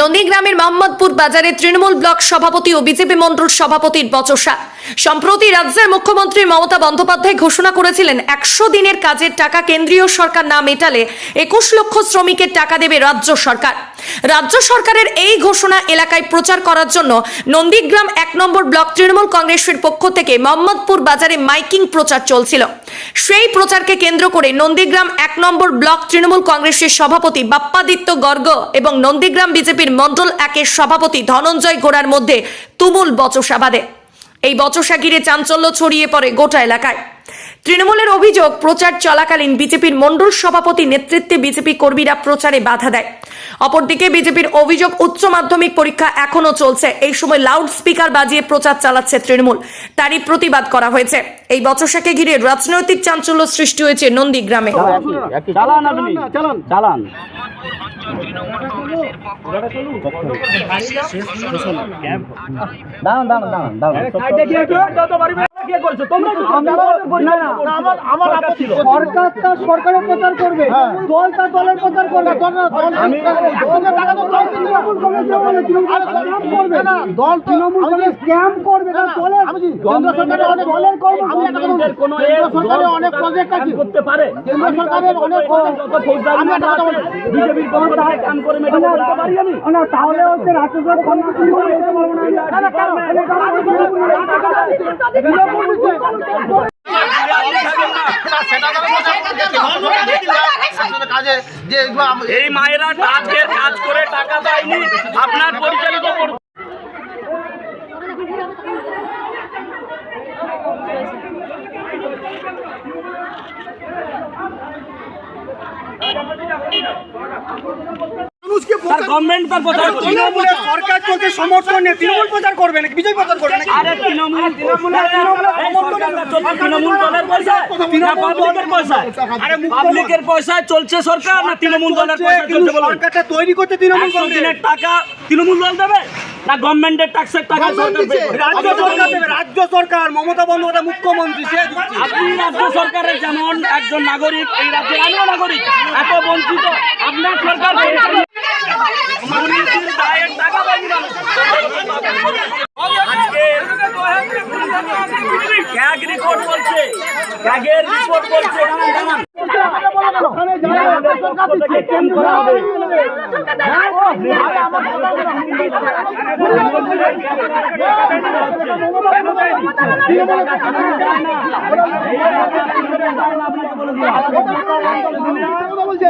নন্দীগ্রামের মোহাম্মদপুর বাজারে তৃণমূল ব্লক সভাপতি ও বিজেপি মন্ডল সভাপতির বচসা। সম্প্রতি রাজ্যের মুখ্যমন্ত্রী মমতা বন্দ্যোপাধ্যায় ঘোষণা করেছিলেন, একশো দিনের কাজের টাকা কেন্দ্রীয় সরকার না মেটালে একুশ লক্ষ শ্রমিকের টাকা দেবে রাজ্য সরকার। রাজ্য সরকারের এই ঘোষণা এলাকায় প্রচার করার জন্য নন্দীগ্রাম এক নম্বর ব্লক তৃণমূল কংগ্রেসের পক্ষ থেকে মোহাম্মদপুর বাজারে মাইকিং প্রচার চলছিল। সেই প্রচারকে কেন্দ্র করে নন্দীগ্রাম এক নম্বর ব্লক তৃণমূল কংগ্রেসের সভাপতি বাপ্পাদিত্য গর্গ এবং নন্দীগ্রাম বিজেপির মণ্ডল একের সভাপতি ধনঞ্জয় গোড়ার মধ্যে তুমুল বচসা এই বচসা ঘিরে চাঞ্চল্য ছড়িয়ে পড়ে গোটা এলাকায়। তৃণমূলের অভিযোগ প্রচার চলাকালীন বিজেপির মণ্ডল সভাপতি নেতৃত্বে বিজেপি কর্মীরা প্রচারে বাধা দেয়। অপরদিকে বিজেপির অভিযোগ উচ্চ মাধ্যমিক পরীক্ষা এখনও চলছে। এই সময় লাউড স্পিকার বাজিয়ে প্রচার চালাচ্ছে তৃণমূল। তারই প্রতিবাদ করা হয়েছে। এই বচসাকে ঘিরে রাজনৈতিক চাঞ্চল্য সৃষ্টি হয়েছে নন্দীগ্রামে। দাঁড়ান কে করছ তোমরা আমার আমার ছিল সরকার তার সরকারের প্রচার করবে দল তার দলের প্রচার করবে দল তৃণমূল কংগ্রেস স্ক্যাম করবে দলের কেন্দ্র সরকারের অনেক দলের কর্মী গভর্নমেন্টের কোনো এ কেন্দ্র সরকারের অনেক প্রজেক্ট আছে করতে পারে কেন্দ্র সরকারের অনেক যত ফৌজদারি আমি একটা কথা বলি। বিজেপির কাম করে মেটাবো পারি আমি না তাহলে হচ্ছে রাজ্য সরকার এই মায়েরা আজকের কাজ করে টাকা দেয়নি আপনার পরিচালিত তার গভর্নমেন্ট তার প্রচার করছে। তৃণমূলের সরকার চলছে সমর্থন নিয়ে তৃণমূল প্রচার করবে নাকি? বিজয় প্রচার করবে নাকি? আরে তৃণমূল চলছে তৃণমূল দলের পাবলিকের পয়সায়। আরে পাবলিকের পয়সায় চলছে সরকার না তৃণমূল দলের কিন্তু চলছে বলুন। সরকারটা তৈরি করতে তৃণমূল দিনের টাকা তৃণমূল দল দেবে? না গভর্নমেন্টের ট্যাক্সের টাকা সরকার? রাজ্য সরকার দেবে রাজ্য সরকার মমতা বন্দ্যোপাধ্যায় মুখ্যমন্ত্রী সে দিচ্ছে। আপনি রাজ্য সরকারের যেমন একজন নাগরিক এই রাজ্যের আমিও নাগরিক এত বঞ্চিত। আপনার সরকার ক্যাগ রিপোর্ট বলছে ক্যাগের রিপোর্ট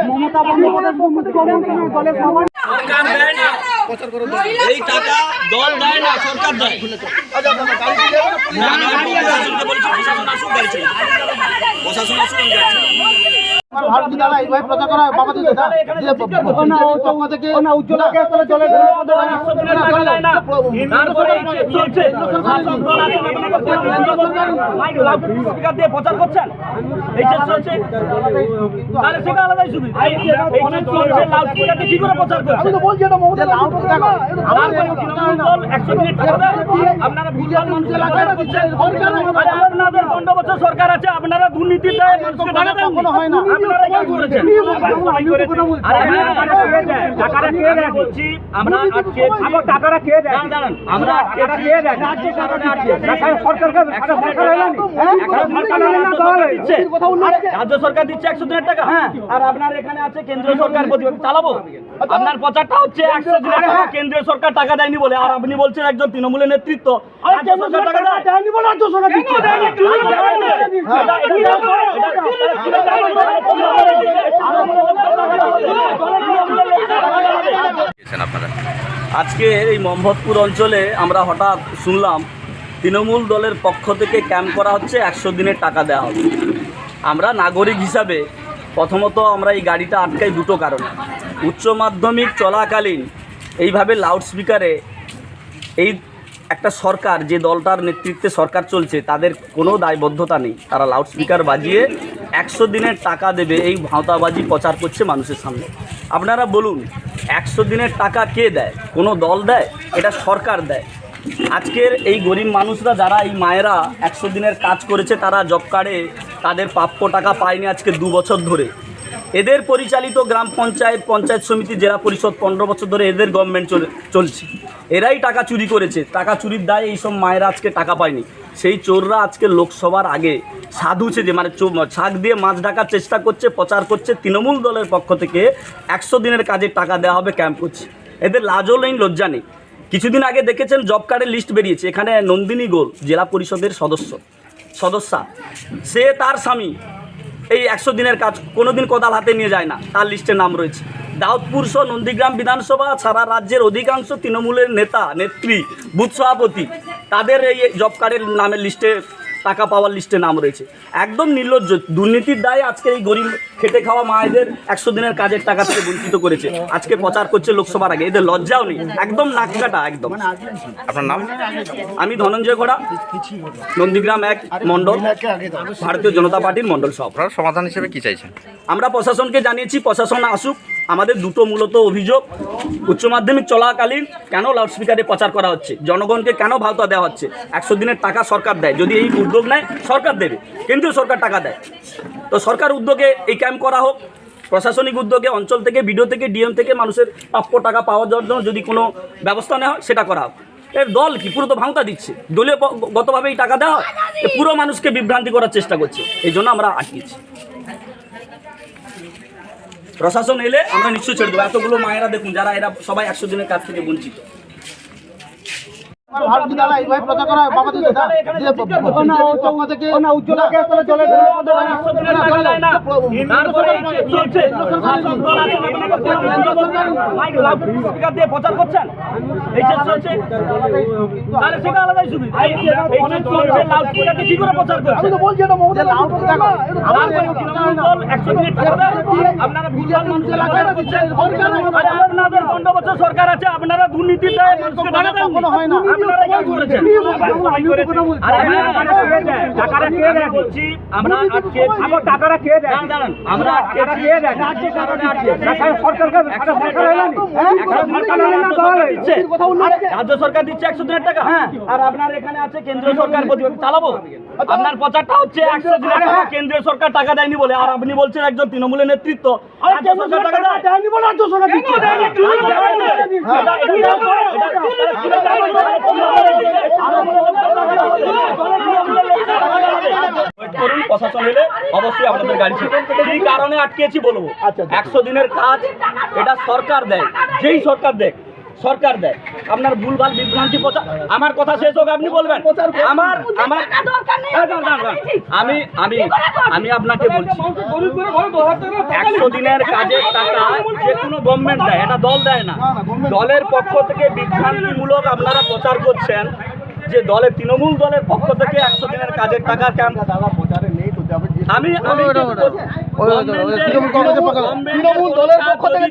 মমতা বন্দ্যোপাধ্যায় দলের সরকার দেয় না। এই টাকা দল দেয় না, সরকার দেয়। প্রশাসন আসুক, গাড়ি। প্রশাসন আমি গাড়ি প্রচার করছেন। চলছে, তাহলে সেটা শুধু। চলছে, লাউড কি করে প্রচার করছে? আমি তো বলছি এটা মমতা লাউড তৃণমূল দল আপনারা ভুলভাল। আপনাদের বছর সরকার আছে আপনারা দুর্নীতির দায়ে মানুষকে টাকা দেননি। কখনো হয় না। হ্যাঁ, রাজ্য সরকার দিচ্ছে। একশো দিনের টাকা আর আপনার এখানে আছে কেন্দ্রীয় সরকার চালাবো আপনার প্রচারটা হচ্ছে একশো দিনের টাকা কেন্দ্রীয় সরকার টাকা দেয়নি বলে আর আপনি বলছেন একজন তৃণমূলের নেতৃত্ব রাজ্য সরকার রাজ্য সরকার দিচ্ছে আজকে এই মোহাম্মদপুর অঞ্চলে আমরা হঠাৎ শুনলাম, তৃণমূল দলের পক্ষ থেকে ক্যাম্প করা হচ্ছে, একশো দিনের টাকা দেওয়া হবে। আমরা নাগরিক হিসাবে প্রথমত আমরা এই গাড়িটা আটকাই দুটো কারণে। উচ্চ মাধ্যমিক চলাকালীন এইভাবে লাউডস্পিকারে এই একটা সরকার, যে দলটার নেতৃত্বে সরকার চলছে, তাদের কোনো দায়বদ্ধতা নেই। তারা লাউডস্পিকার বাজিয়ে একশো দিনের টাকা দেবে এই ভাঁওতাবাজি প্রচার করছে মানুষের সামনে। আপনারা বলুন, একশো দিনের টাকা কে দেয়? কোনো দল দেয়? এটা সরকার দেয়। আজকের এই গরিব মানুষরা যারা, এই মায়েরা একশো দিনের কাজ করেছে, তারা জব কার্ডে তাদের প্রাপ্য টাকা পায়নি আজকে দু বছর ধরে। এদের পরিচালিত গ্রাম পঞ্চায়েত পঞ্চায়েত সমিতি, জেলা পরিষদ পনেরো বছর ধরে এদের গভর্নমেন্ট চলছে। এরাই টাকা চুরি করেছে। টাকা চুরির দায়ে এইসব মায়েরা আজকে টাকা পায়নি। সেই চোররা আজকে লোকসভার আগে সাধুছে যে মানে শাক দিয়ে মাছ ডাকার চেষ্টা করছে, প্রচার করছে। তৃণমূল দলের পক্ষ থেকে একশো দিনের কাজের টাকা দেওয়া হবে ক্যাম্প করছে। এদের লাজও নেই, লজ্জা নেই। কিছুদিন আগে দেখেছেন জব কার্ডের লিস্ট বেরিয়েছে। এখানে নন্দিনী গোল, জেলা পরিষদের সদস্য, সদস্যা। সে তার স্বামী। এই একশো দিনের কাজ কোনো দিন কোদাল হাতে নিয়ে যায় না। তার লিস্টে নাম রয়েছে। দাউদপুর সহ নন্দীগ্রাম বিধানসভা ছাড়া রাজ্যের অধিকাংশ তৃণমূলের নেতা, নেত্রী, বুথ সভাপতি, তাদের এই জব কার্ডের নামের লিস্টে টাকা পাওয়ার লিস্টে নাম রয়েছে। একদম নির্লজ্জ। দুর্নীতির দায়ে আজকে এই গরিব খেটে খাওয়া মায়েদের একশো দিনের কাজের টাকা থেকে বঞ্চিত করেছে। আজকে প্রচার করছে লোকসভার আগে। এদের লজ্জাও নেই। একদম নাককাটা একদম। আপনার নাম? আমি ধনঞ্জয় ঘোড়া নন্দীগ্রাম এক মণ্ডল ভারতীয় জনতা পার্টির মণ্ডল সব সমাধান হিসেবে কি চাইছেন? আমরা প্রশাসনকে জানিয়েছি প্রশাসন আসুক। আমাদের দুটো মূলত অভিযোগ। উচ্চ মাধ্যমিক চলাকালীন কেন লাউডস্পিকারে প্রচার করা হচ্ছে? জনগণকে কেন ভাওতা দেওয়া হচ্ছে? একশো দিনের টাকা সরকার দেয়। যদি এই উদ্যোগ নেয়, সরকার দেবে। কেন্দ্রীয় সরকার টাকা দেয়। তো সরকার উদ্যোগে এই ক্যাম্প করা হোক। প্রশাসনিক উদ্যোগে অঞ্চল থেকে, বিডিও থেকে, ডিএম থেকে মানুষের প্রাপ্য টাকা পাওয়ার জন্য যদি কোনো ব্যবস্থা নেওয়া হয়, সেটা করা হোক। এর দল কি পুরো তো ভাঙতা দিচ্ছে? দলীয় গতভাবে এই টাকা দেওয়া হয়? পুরো মানুষকে বিভ্রান্তি করার চেষ্টা করছে। এই জন্য আমরা আটকেছি। প্রশাসন এলে আমরা নিশ্চয়ই ছেড়ে দেবো। এতগুলো মায়েরা দেখুন, যারা এরা সবাই একশো দিনের কাজ থেকে বঞ্চিত। ভারতী দাদা এইভাবে প্রচার করা হয় বাবা দিদা যে পক্ষ থেকে না উজ্জ্বলা চলে প্রচার করছেন এই যে চলছে তাহলে সেটা আলাদাই সুবিধা এই যে চলছে লাউডস্পিকারকে কি করে প্রচার করছে আমি তো বলছি এটা মমতা লাউড দেখো আমার কোনো তৃণমূল দল একশো দিনের টাকা দেয়? আপনারা ভুলভাল মানুষকে টাকা দিচ্ছেন। আপনাদের পনেরো বছর সরকার আছে আপনারা মানুষকে টাকা। কখনো হয় না। রাজ্য সরকার দিচ্ছে একশো দিনের টাকা আর আপনার এখানে আছে কেন্দ্রীয় সরকার চালাবো আপনার প্রচারটা হচ্ছে একশো দিনের টাকা কেন্দ্রীয় সরকার টাকা দেয়নি বলে আর আপনি বলছেন একজন তৃণমূলের নেতৃত্ব রাজ্য সরকার দিচ্ছে। ওয়েট করুন প্রশাসন এলে অবশ্যই আপনাদের গাড়ি ছিল কি কারণে আটকেছি বলব? একশো দিনের কাজ এটা সরকার দেয়। যেই সরকার দেয় সরকার দেয়। আপনার ভুলভাল বিভ্রান্তি প্রচার আমার কথা শেষ হোক আপনি বলবেন? আমার আমার। আমি আমি আমি আপনাকে বলছি। একশো দিনের কাজের টাকা যে কোনো গভর্নমেন্ট দেয় এটা দল দেয় না। দলের পক্ষ থেকে বিভ্রান্তিমূলক আপনারা প্রচার করছেন। যে দলের তৃণমূল দলের পক্ষ থেকে একশো দিনের কাজের টাকা ক্যাম্প আমি আমি তৃণমূল দলের পক্ষ থেকে।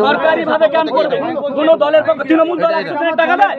সরকারি ভাবে ক্যাম্প করবে কোন দলের পক্ষ তৃণমূল দল একশো দিনের টাকা দেয়